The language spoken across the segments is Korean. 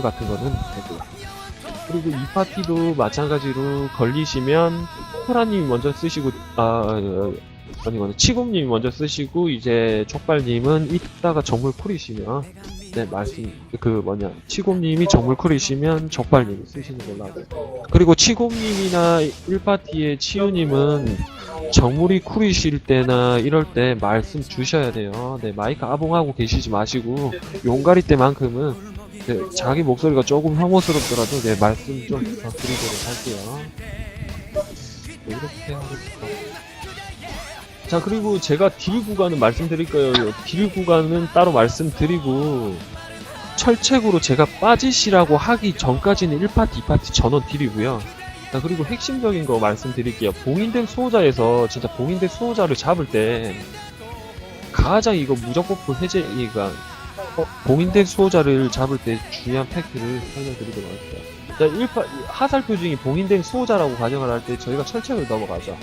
버프 같은 거는 되고요. 그리고 이 파티도 마찬가지로 걸리시면 호라님이 먼저 쓰시고 아 어, 아니거나 치곰님이 먼저 쓰시고 이제 촉발님은 이따가 정물 쿨이시면 네 말씀 그 뭐냐 치곰님이 정물 쿨이시면 촉발님이 쓰시는 걸로 하고 그리고 치곰님이나 1파티의 치유님은 정물이 쿨이실 때나 이럴 때 말씀 주셔야 돼요. 네 마이크 아봉하고 계시지 마시고 용가리 때만큼은 네, 자기 목소리가 조금 혐오스럽더라도 네 말씀 좀 부탁드리도록 할게요. 네, 이렇게 하겠습니다. 자 그리고 제가 딜 구간은 말씀드릴 거예요. 딜 구간은 따로 말씀드리고 철책으로 제가 빠지시라고 하기 전까지는 1파티, 2파티 전원 딜이고요. 자 그리고 핵심적인 거 말씀드릴게요. 봉인된 수호자에서 진짜 봉인된 수호자를 잡을 때 가장 이거 무적버프 해제가 어, 봉인된 수호자를 잡을 때 중요한 팩트를 설명드리도록 할게요. 자, 1파, 하살표징이 봉인된 수호자라고 가정을 할 때 저희가 철책을 넘어가죠.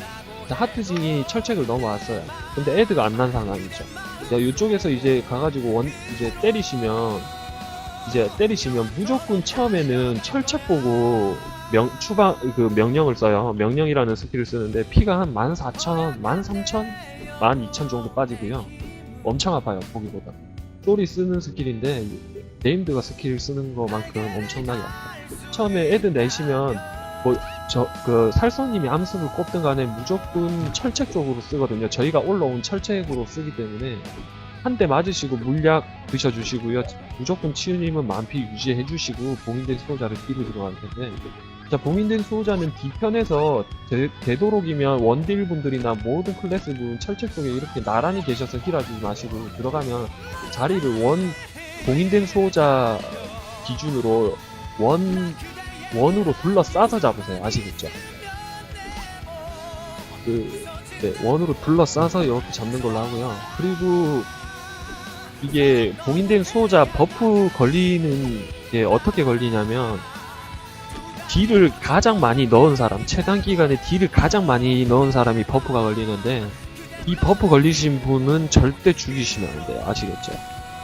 자, 하트징이 철책을 넘어왔어요. 근데 애드가 안 난 상황이죠. 자, 이쪽에서 이제 가가지고 원, 이제 때리시면, 이제 때리시면 무조건 처음에는 철책 보고 명, 추방, 그 명령을 써요. 명령이라는 스킬을 쓰는데 피가 한 14,000, 13,000, 12,000 정도 빠지고요. 엄청 아파요, 보기보다. 똘이 쓰는 스킬인데, 네임드가 스킬 쓰는 것만큼 엄청나게 아파요. 처음에 애드 내시면, 뭐, 저, 그, 살선님이 암습을 꼽든 간에 무조건 철책 쪽으로 쓰거든요. 저희가 올라온 철책으로 쓰기 때문에, 한 대 맞으시고 물약 드셔주시고요. 무조건 치유님은 만피 유지해주시고, 봉인된 수호자를 끼고 들어갈 텐데, 자, 봉인된 수호자는 뒤편에서 되, 되도록이면 원딜 분들이나 모든 클래스 분 철책 쪽에 이렇게 나란히 계셔서 힐하지 마시고 들어가면 자리를 원 봉인된 수호자 기준으로 원 원으로 둘러싸서 잡으세요. 아시겠죠? 그 네, 원으로 둘러싸서 이렇게 잡는 걸로 하고요. 그리고 이게 봉인된 수호자 버프 걸리는 게 어떻게 걸리냐면 딜을 가장 많이 넣은 사람, 최단 기간에 딜을 가장 많이 넣은 사람이 버프가 걸리는데, 이 버프 걸리신 분은 절대 죽이시면 안 돼요. 아시겠죠?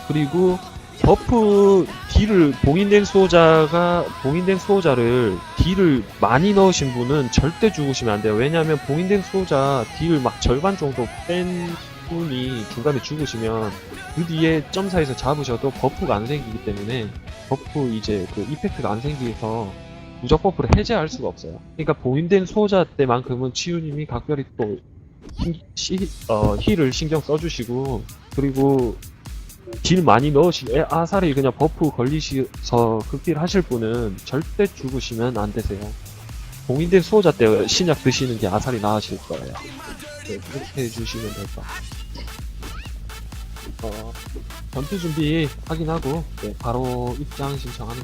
그리고 버프 딜을 봉인된 수호자가, 봉인된 수호자를 딜을 많이 넣으신 분은 절대 죽으시면 안 돼요. 왜냐하면 봉인된 수호자 딜을 막 절반 정도 뺀 분이 중간에 죽으시면 그 뒤에 점사에서 잡으셔도 버프가 안 생기기 때문에 버프 이제 그 이펙트가 안 생기서 무적 버프를 해제할 수가 없어요. 그러니까 봉인된 수호자 때만큼은 치유님이 각별히 또 히, 시- 어, 힐을 신경 써주시고 그리고 딜 많이 넣으시 에, 아사리 그냥 버프 걸리셔서 극딜 하실 분은 절대 죽으시면 안 되세요. 봉인된 수호자 때 신약 드시는 게 아사리 나으실 거예요. 네, 그렇게 해주시면 될 것 같아요. 어, 전투 준비 확인하고 네, 바로 입장 신청하는